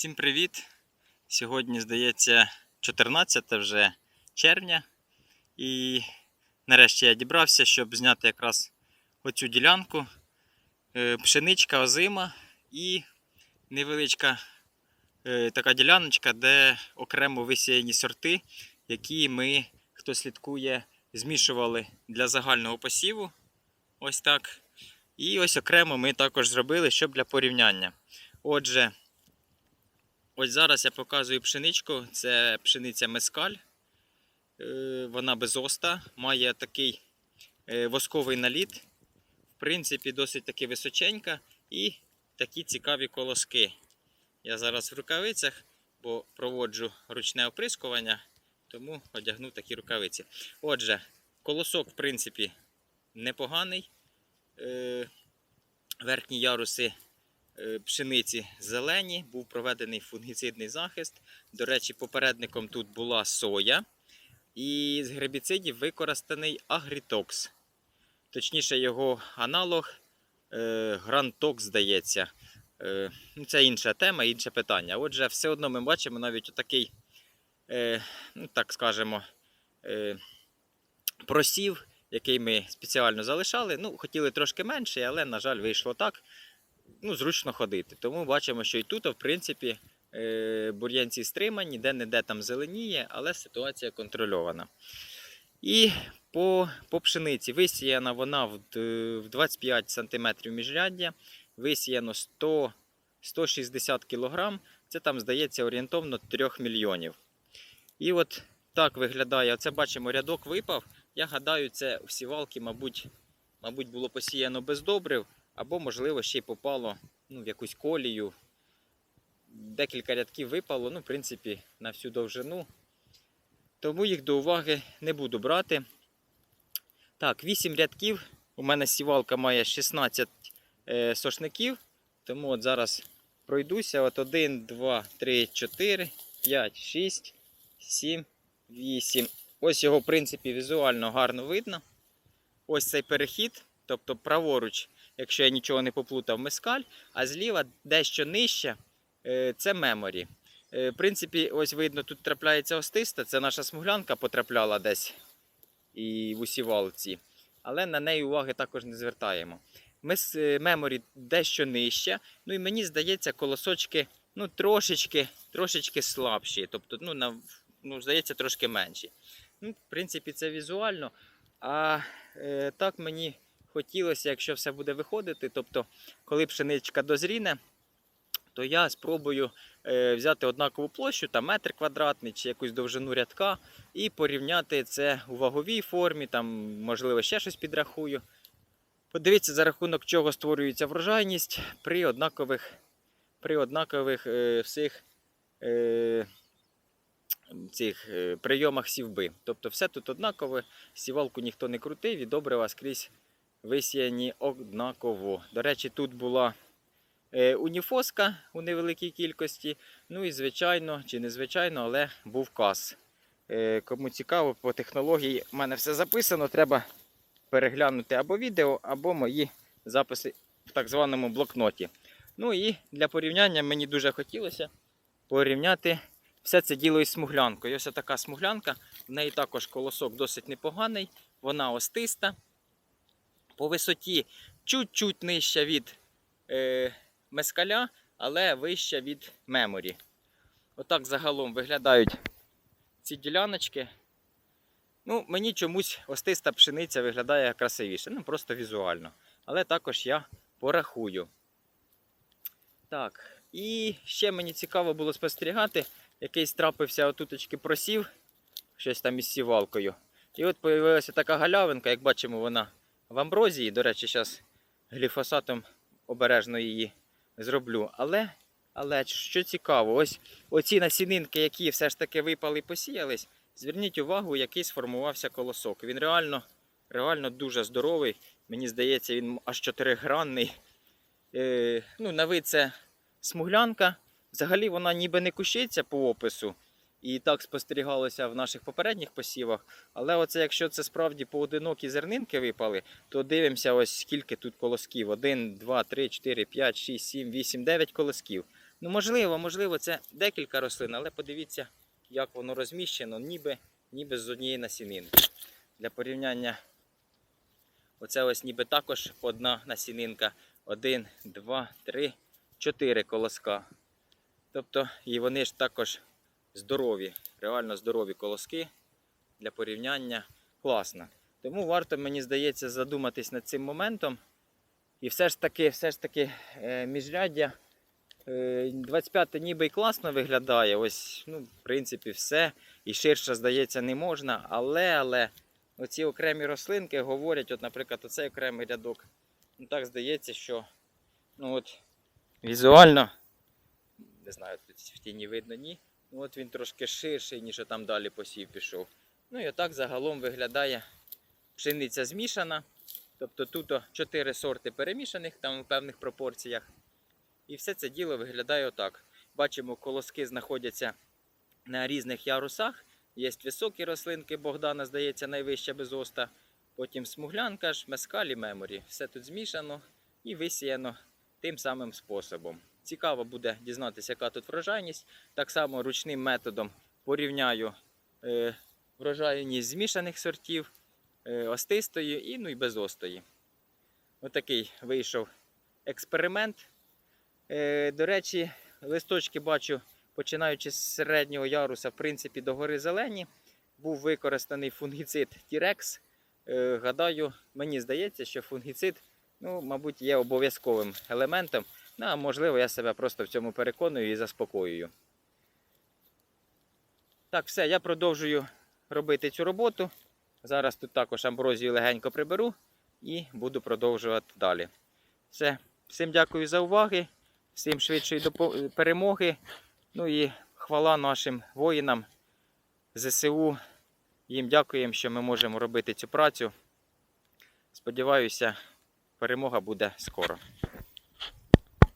Всім привіт! Сьогодні, здається, 14 вже червня. І нарешті я дібрався, щоб зняти якраз оцю ділянку. Е, Пшеничка озима і невеличка е, така діляночка, де окремо висіяні сорти, які ми, хто слідкує, змішували для загального посіву. Ось так. І ось окремо ми також зробили, щоб для порівняння. Отже, Ось зараз я показую пшеничку. Це пшениця мескаль. Е, Вона без оста, має такий е, восковий наліт. В принципі, досить таки височенька і такі цікаві колоски. Я зараз в рукавицях, бо проводжу ручне оприскування, тому одягну такі рукавиці. Отже, колосок, в принципі, непоганий. Е, Верхні яруси пшениці зелені, був проведений фунгіцидний захист. До речі, попередником тут була соя. І з гербіцидів використаний агрітокс. Точніше, його аналог е, грантокс, здається. Е, ну, це інша тема, інше питання. Отже, все одно ми бачимо навіть отакий, е, ну так скажемо, е, просів, який ми спеціально залишали. Ну, хотіли трошки менше, але, на жаль, вийшло так ну, зручно ходити. Тому бачимо, що і тут, в принципі, е, бур'янці стримані, де-не-де там зеленіє, але ситуація контрольована. І по, по пшениці висіяна вона в, 25 см міжряддя, висіяно 100, 160 кг. Це там, здається, орієнтовно 3 мільйонів. І от так виглядає. Оце бачимо, рядок випав. Я гадаю, це в сівалки, мабуть, мабуть, було посіяно без добрив, або, можливо, ще й попало ну, в якусь колію. Декілька рядків випало, ну, в принципі, на всю довжину. Тому їх до уваги не буду брати. Так, 8 рядків. У мене сівалка має 16 е, сошників. Тому от зараз пройдуся. От 1, 2, 3, 4, 5, 6, 7, 8. Ось його, в принципі, візуально гарно видно. Ось цей перехід, тобто праворуч, якщо я нічого не поплутав, мескаль, а зліва дещо нижче е, це меморі. Е, В принципі, ось видно, тут трапляється остиста, це наша смуглянка потрапляла десь і в усівалці, але на неї уваги також не звертаємо. Мес- е, Меморі дещо нижче, ну і мені здається, колосочки ну, трошечки, трошечки слабші, тобто, ну, на, ну, здається, трошки менші. Ну, в принципі, це візуально. А е, так мені хотілося, якщо все буде виходити, тобто, коли пшеничка дозріне, то я спробую е, взяти однакову площу, там метр квадратний чи якусь довжину рядка, і порівняти це у ваговій формі, там, можливо, ще щось підрахую. Подивіться, за рахунок чого створюється врожайність при однакових, при однакових е, всіх е, цих е, прийомах сівби. Тобто все тут однакове, сівалку ніхто не крутив і добрива скрізь висіяні однаково. До речі, тут була е, уніфоска у невеликій кількості. Ну і звичайно, чи незвичайно, але був каз. Е, Кому цікаво, по технології в мене все записано. Треба переглянути або відео, або мої записи в так званому блокноті. Ну і для порівняння мені дуже хотілося порівняти все це діло із смуглянкою. Ось така смуглянка, в неї також колосок досить непоганий, вона остиста. По висоті чуть-чуть нижча від е, мескаля, але вища від меморі. Отак загалом виглядають ці діляночки. Ну, мені чомусь остиста пшениця виглядає красивіше, ну просто візуально. Але також я порахую. Так, і ще мені цікаво було спостерігати, якийсь трапився отуточки просів, щось там із сівалкою. І от з'явилася така галявинка, як бачимо, вона в амброзії. До речі, зараз гліфосатом обережно її зроблю. Але, але що цікаво, ось оці насінинки, які все ж таки випали і посіялись, зверніть увагу, який сформувався колосок. Він реально, реально дуже здоровий. Мені здається, він аж чотиригранний. Е, ну, на вид це смуглянка. Взагалі вона ніби не кущиться по опису. І так спостерігалося в наших попередніх посівах. Але оце, якщо це справді поодинокі зернинки випали, то дивимося, ось скільки тут колосків. 1, 2, 3, 4, 5, 6, 7, 8, 9 колосків. Ну, можливо, можливо, це декілька рослин, але подивіться, як воно розміщено, ніби, ніби з однієї насінинки. Для порівняння, оце ось ніби також одна насінинка. Один, два, три, чотири колоска. Тобто, і вони ж також здорові, реально здорові колоски для порівняння. Класно. Тому варто, мені здається, задуматись над цим моментом. І все ж таки, все ж таки е, міжряддя е, 25 ніби і класно виглядає. Ось, ну, в принципі, все. І ширше, здається, не можна. Але, але оці окремі рослинки говорять, от, наприклад, оцей окремий рядок. Ну, так здається, що ну, от, візуально, не знаю, тут в тіні видно, ні. От він трошки ширший, ніж там далі посів пішов. Ну і отак загалом виглядає пшениця змішана. Тобто тут чотири сорти перемішаних там у певних пропорціях. І все це діло виглядає отак. Бачимо, колоски знаходяться на різних ярусах. Є високі рослинки, Богдана, здається, найвища безоста. Потім смуглянка, ж, мескаль і меморі. Все тут змішано і висіяно тим самим способом. Цікаво буде дізнатися, яка тут врожайність. Так само ручним методом порівняю е, врожайність змішаних сортів, е, остистої і ну і безостої. Отакий вийшов експеримент. Е, до речі, листочки бачу, починаючи з середнього яруса, в принципі, догори зелені. Був використаний фунгіцид. Е, гадаю, мені здається, що фунгіцид, ну, мабуть, є обов'язковим елементом. Ну, а можливо, я себе просто в цьому переконую і заспокоюю. Так, все, я продовжую робити цю роботу. Зараз тут також амброзію легенько приберу і буду продовжувати далі. Все, всім дякую за уваги, всім швидшої перемоги. Ну і хвала нашим воїнам ЗСУ. Їм дякуємо, що ми можемо робити цю працю. Сподіваюся, перемога буде скоро.